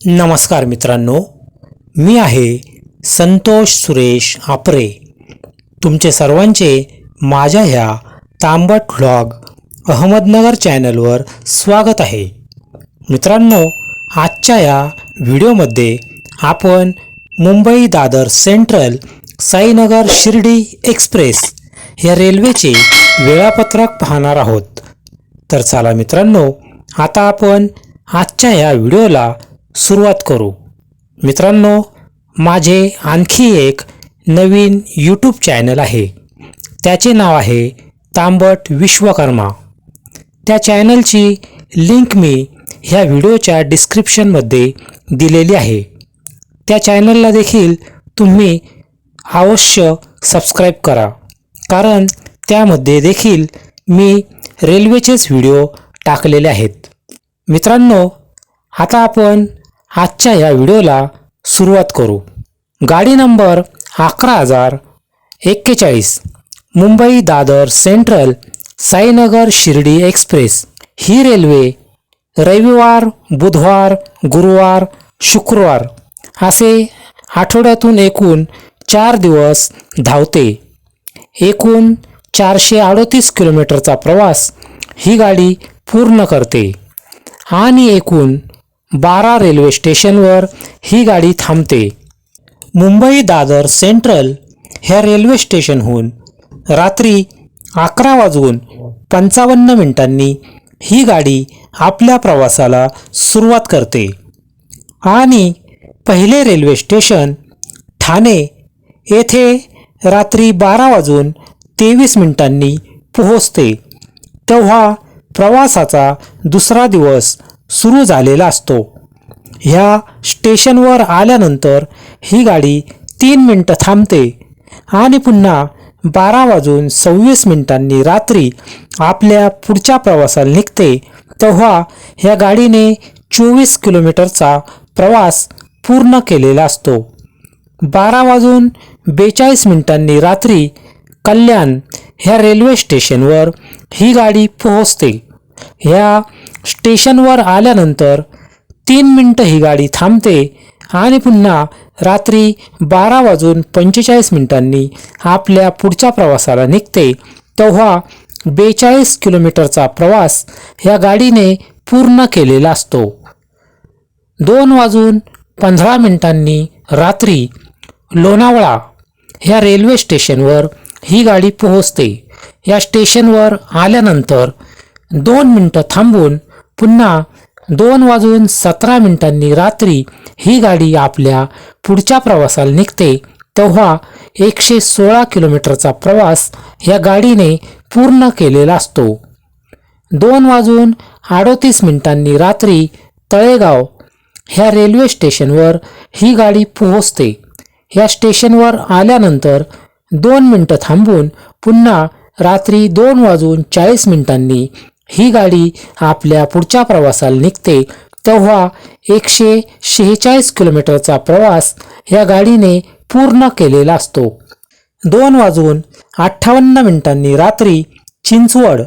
नमस्कार मित्रांनो मी आहे संतोष सुरेश आपरे. तुमचे सर्वांचे माझ्या ह्या तांबट व्लॉग अहमदनगर चॅनलवर स्वागत आहे. मित्रांनो आजच्या या व्हिडिओमध्ये आपण मुंबई दादर सेंट्रल साईनगर शिर्डी एक्सप्रेस या रेल्वेचे वेळापत्रक पाहणार आहोत. तर चला मित्रांनो आता आपण आजच्या या व्हिडिओला सुरुवात करू. मित्रांनो माझे आणखी एक नवीन यूट्यूब चॅनल आहे. त्याचे नाव आहे तांबट विश्वकर्मा. त्या चॅनलची लिंक मी ह्या व्हिडिओच्या डिस्क्रिप्शनमध्ये दिलेली आहे. त्या चॅनलला देखील तुम्ही अवश्य सबस्क्राईब करा. कारण त्यामध्ये देखील मी रेल्वेचेच व्हिडिओ टाकलेले आहेत. मित्रांनो आता आपण आजच्या ह्या व्हिडिओला सुरुवात करू. गाडी नंबर अकरा हजार एक्केचाळीस मुंबई दादर सेंट्रल साईनगर शिर्डी एक्सप्रेस. ही रेल्वे रविवार बुधवार गुरुवार शुक्रवार असे आठवड्यातून एकूण चार दिवस धावते. एकूण चारशे अडोतीस किलोमीटरचा प्रवास ही गाडी पूर्ण करते. आणि एकूण बारा रेल्वे स्टेशनवर ही गाडी थांबते. मुंबई दादर सेंट्रल ह्या रेल्वे स्टेशनहून रात्री अकरा वाजून पंचावन्न मिनिटांनी ही गाडी आपल्या प्रवासाला सुरुवात करते. आणि पहिले रेल्वे स्टेशन ठाणे येथे रात्री बारा वाजून तेवीस मिनिटांनी पोहोचते. तेव्हा प्रवासाचा दुसरा दिवस सुरू झालेला असतो. ह्या स्टेशनवर आल्यानंतर ही गाडी तीन मिनटं थांबते आणि पुन्हा बारा वाजून सव्वीस मिनिटांनी रात्री आपल्या पुढच्या प्रवासाला निघते. तेव्हा ह्या गाडीने चोवीस किलोमीटरचा प्रवास पूर्ण केलेला असतो. बारा वाजून बेचाळीस मिनिटांनी रात्री कल्याण ह्या रेल्वे स्टेशनवर ही गाडी पोहोचते. ह्या स्टेशनवर आल्यानंतर तीन मिनटं ही गाडी थांबते आणि पुन्हा रात्री बारा वाजून पंचेचाळीस मिनिटांनी आपल्या पुढच्या प्रवासाला निघते. तेव्हा बेचाळीस किलोमीटरचा प्रवास या गाडीने पूर्ण केलेला असतो. दोन वाजून पंधरा मिनिटांनी रात्री लोणावळा ह्या रेल्वे स्टेशनवर ही गाडी पोहोचते. या स्टेशनवर आल्यानंतर दोन मिनटं थांबून पुन्हा दोन वाजून सतरा मिनिटांनी रात्री ही गाडी आपल्या पुढच्या प्रवासाला निघते. तेव्हा एकशे सोळा किलोमीटरचा प्रवास या गाडीने पूर्ण केलेला असतो. दोन वाजून अडोतीस मिनिटांनी रात्री तळेगाव ह्या रेल्वे स्टेशनवर ही गाडी पोहोचते. या स्टेशनवर आल्यानंतर दोन मिनटं थांबून पुन्हा रात्री दोन वाजून चाळीस मिनिटांनी ही गाडी आपल्या पुढच्या प्रवासाला निघते तेव्हा एकशे शेहेचाळीस किलोमीटरचा प्रवास या गाडीने पूर्ण केलेला असतो. दोन वाजून अठ्ठावन्न मिनिटांनी रात्री चिंचवड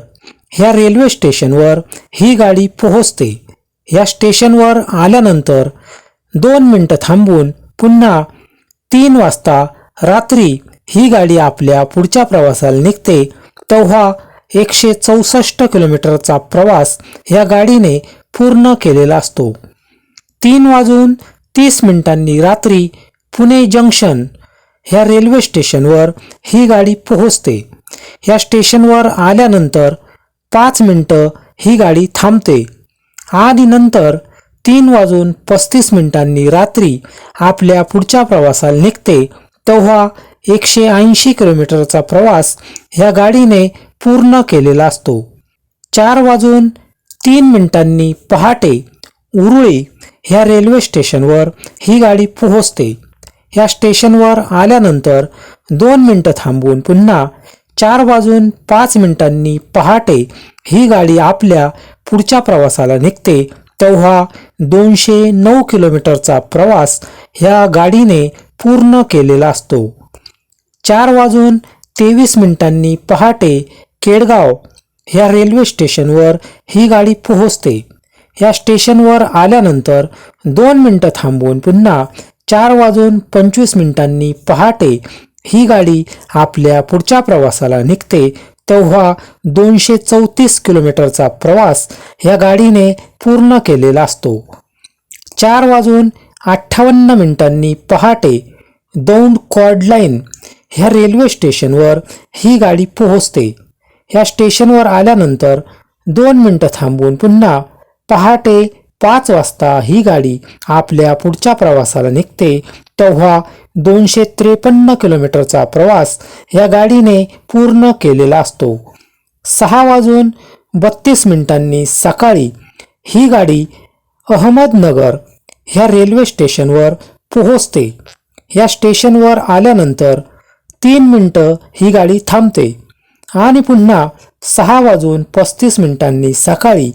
ह्या रेल्वे स्टेशनवर ही गाडी पोहोचते. या स्टेशनवर आल्यानंतर दोन मिनटं थांबून पुन्हा तीन वाजता रात्री ही गाडी आपल्या पुढच्या प्रवासाला निघते तेव्हा एकशे चौसष्ट किलोमीटरचा प्रवास या गाडीने पूर्ण केलेला असतो. तीन वाजून तीस मिनिटांनी रात्री पुणे जंक्शन ह्या रेल्वे स्टेशनवर ही गाडी पोहोचते. ह्या स्टेशनवर आल्यानंतर पाच मिनटं ही गाडी थांबते. आणि नंतर तीन वाजून पस्तीस मिनिटांनी रात्री आपल्या पुढच्या प्रवासाला निघते तेव्हा एकशे ऐंशी किलोमीटरचा प्रवास ह्या गाडीने पूर्ण केलेला असतो. चार वाजून तीन मिनिटांनी पहाटे उरुळी ह्या रेल्वे स्टेशनवर ही गाडी पोहोचते. ह्या स्टेशनवर आल्यानंतर दोन मिनटं थांबून पुन्हा चार वाजून पाच मिनिटांनी पहाटे ही गाडी आपल्या पुढच्या प्रवासाला निघते. तेव्हा दोनशे नऊ किलोमीटरचा प्रवास ह्या गाडीने पूर्ण केलेला असतो. चार वाजून तेवीस मिनिटांनी पहाटे केडगाव ह्या रेल्वे स्टेशनवर ही गाडी पोहोचते. या स्टेशनवर आल्यानंतर दोन मिनटं थांबून पुन्हा चार वाजून पंचवीस मिनिटांनी पहाटे ही गाडी आपल्या पुढच्या प्रवासाला निघते तेव्हा दोनशे चौतीस किलोमीटरचा प्रवास या गाडीने पूर्ण केलेला असतो. चार वाजून अठ्ठावन्न मिनिटांनी पहाटे दौंड कॉर्ड लाईन ह्या रेल्वे स्टेशनवर ही गाडी पोहोचते. ह्या स्टेशनवर आल्यानंतर दोन मिनटं थांबून पुन्हा पहाटे पाच वाजता ही गाडी आपल्या पुढच्या प्रवासाला निघते. तेव्हा दोनशे त्रेपन्न किलोमीटरचा प्रवास या गाडीने पूर्ण केलेला असतो. सहा वाजून बत्तीस मिनिटांनी सकाळी ही गाडी अहमदनगर ह्या रेल्वे स्टेशनवर पोहोचते. या स्टेशनवर आल्यानंतर तीन मिनटं ही गाडी थांबते. आणि पुन्हा सहा वाजून पस्तीस मिनिटांनी सकाळी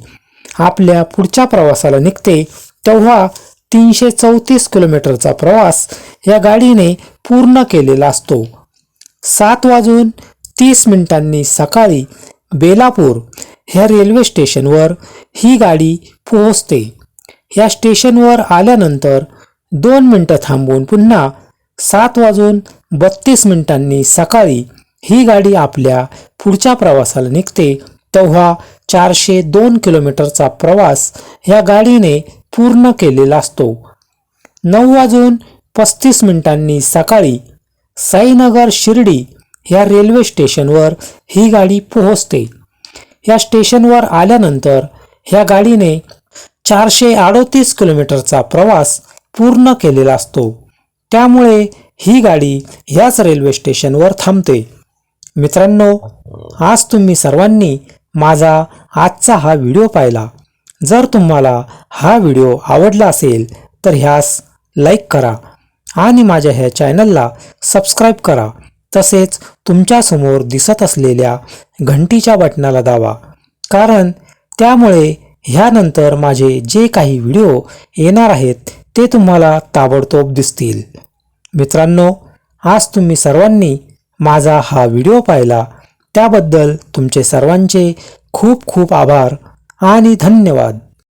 आपल्या पुढच्या प्रवासाला निघते तेव्हा तीनशे चौतीस किलोमीटरचा प्रवास या गाडीने पूर्ण केलेला असतो. सात वाजून तीस मिनिटांनी सकाळी बेलापूर ह्या रेल्वे स्टेशनवर ही गाडी पोहोचते. या स्टेशनवर आल्यानंतर दोन मिनटं थांबून पुन्हा सात वाजून बत्तीस मिनिटांनी सकाळी ही गाडी आपल्या पुढच्या प्रवासाला निघते तेव्हा चारशे दोन किलोमीटरचा प्रवास या गाडीने पूर्ण केलेला असतो. नऊ वाजून पस्तीस मिनिटांनी सकाळी साईनगर शिर्डी या रेल्वे स्टेशनवर ही गाडी पोहोचते. या स्टेशनवर आल्यानंतर ह्या गाडीने चारशे अडोतीस किलोमीटरचा प्रवास पूर्ण केलेला असतो. त्यामुळे ही गाडी ह्याच रेल्वे स्टेशनवर थांबते. मित्रांनो आज तुम्ही सर्वांनी माझा आजचा हा व्हिडिओ पाहिला. जर तुम्हाला हा व्हिडिओ आवडला असेल तर ह्यास लाईक करा आणि माझ्या ह्या चॅनलला सबस्क्राईब करा. तसेच तुमच्यासमोर दिसत असलेल्या घंटीच्या बटनाला दावा कारण त्यामुळे ह्यानंतर माझे जे काही व्हिडिओ येणार आहेत ते तुम्हाला ताबडतोब दिसतील. मित्रांनो आज तुम्ही सर्वांनी माझा हा व्हिडिओ पाहिला त्याबद्दल तुमचे सर्वांचे खूप खूप आभार आणि धन्यवाद.